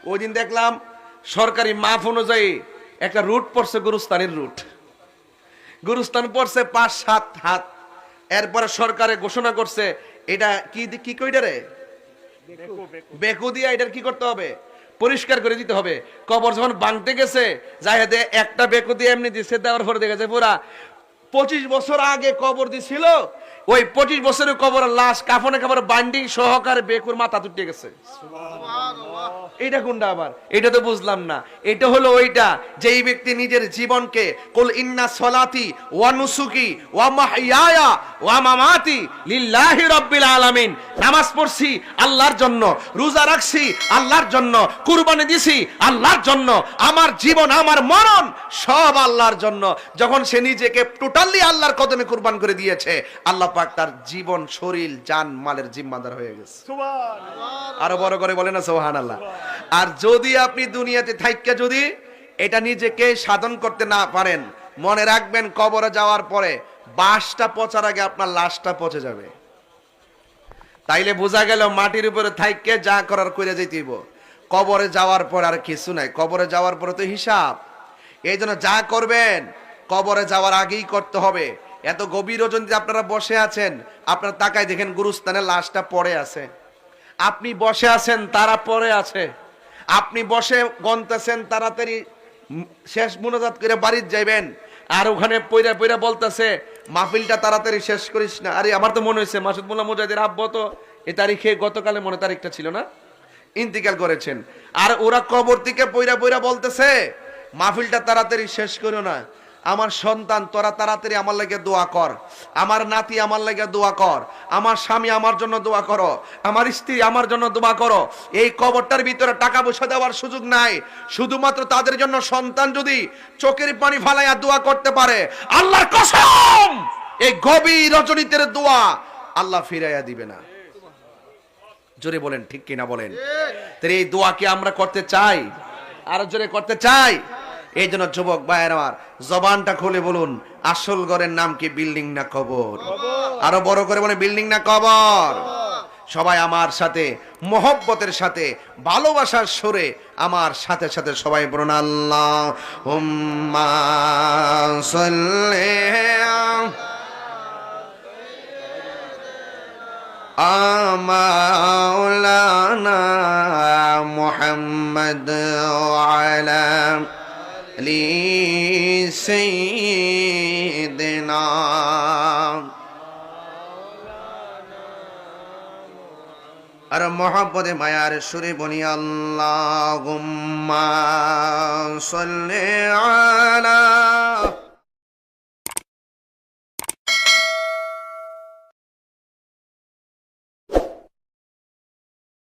ওই দিন দেখলাম সরকারি মাপ অনুযায়ী একটা রুট পড়ছে গুরুস্তানের রুট। গুরুস্তান পড়ছে পাঁচ সাত হাত। এরপরে সরকারে ঘোষণা করছে এটা কি কি কইটা রে? বেকু দিয়ে এটার কি করতে হবে? পরিষ্কার করে দিতে হবে। কবর যখন বাংতে গেছে যাই হাতে একটা বেকু দিয়ে এমনি দিচ্ছে দেওয়ার পরে দেখেছে পুরা পঁচিশ বছর আগে কবর দিছিল ওই পঁচিশ বছরের কবর লাশ কাফনে কাপড় বান্ডিং সহকারে বেকুর মাথা তুটে গেছে। এটা কোনটা আবার? এটা তো বুঝলাম না। এটা হলো ওইটা, যেই ব্যক্তি নিজের জীবনকে, কুল ইন্না সলাতি ওয়া নুসুকি ওয়া মাহইয়ায়া ওয়া মামাতি লিল্লাহি রাব্বিল আলামিন। নামাজ পড়ছি আল্লাহর জন্য, রোজা রাখছি আল্লাহর জন্য, কুরবানি দিছি আল্লাহর জন্য, আমার জীবন, আমার মরণ সব আল্লাহর জন্য। যখন সে নিজেকে টোটালি আল্লাহর কদমে কুরবান করে দিয়েছে, আল্লাহ পাক তার জীবন শরীর জান মালের জিম্মাদার হয়ে গেছে। আরও বড় করে বলে না সোহান আল্লাহ আর যদি আপনি দুনিয়াতে থাইকা যদি এটা নিজেকে সাধন করতে না পারেন মনে রাখবেন কবরে যাওয়ার পরে বাসটা পচার আগে আপনার লাশটা পচে যাবে। তাইলে বোঝা গেল মাটির উপরে থাইকে যা করার করে যেতেইব কবরে যাওয়ার পর আর কিছু নাই। কবরে যাওয়ার পরে তো হিসাব। এই জন্য যা করবেন কবরে যাওয়ার আগেই করতে হবে। এত গভীর রজনীতে আপনারা বসে আছেন, আপনার তাকায় দেখেন গুরুস্থানে লাশটা পড়ে আছে। আপনি বসে আছেন, তারা পড়ে আছে। আপনি বসে গনতেছেন, তাড়াতাড়ি শেষ মোনাজাত করে বাড়ির যাইবেন। আর ওখানে পইরা পইরা বলতেছে, মাহফিলটা তাড়াতাড়ি শেষ করিস না। আরে, আমার তো মনে হয়েছে, মাসুদ মোল্লা মুজাহিদের আব্বা তো এ তারিখে গতকালে মনে তারিখটা ছিল না? ইন্তিকাল করেছেন। আর ওরা কবর থেকে পইরা পইরা বলতেছে, মাহফিলটা তাড়াতাড়ি শেষ করো না। আমার সন্তান তোরা তাড়াতাড়ি আমার লাগে দোয়া কর। আমার নাতি আমার লাগে দোয়া কর। আমার স্বামী আমার জন্য দোয়া করো। আমার স্ত্রী আমার জন্য দোয়া করো। এই কবরটার ভিতরে টাকা পয়সা দেওয়ার সুযোগ নাই। শুধুমাত্র তাদের জন্য সন্তান যদি চোখের পানি ফালাইয়া দোয়া করতে পারে আল্লাহর কসম! এই গভীর রজনীতের দোয়া আল্লাহ ফিরাইয়া দিবে না। জোরে বলেন ঠিক কিনা বলেন? তাহলে এই দোয়া কি আমরা করতে চাই? আরও জোরে করতে চাই? এই জন্য যুবক ভাইয়ের আমার জবানটা খুলে বলুন আসল ঘরের নাম কি বিল্ডিং না কবর? আরও বড় করে বলে বিল্ডিং না কবর? সবাই আমার সাথে মহব্বতের সাথে ভালোবাসার সরে আমার সাথে সাথে সবাই বলুন আল্লাহ আমাউলানা মোহাম্মদ আলাম محمد وعلى آل سيدنا আর মহাপদে মায়ার সুরে বলি আল্লাহ সাল্লি আলা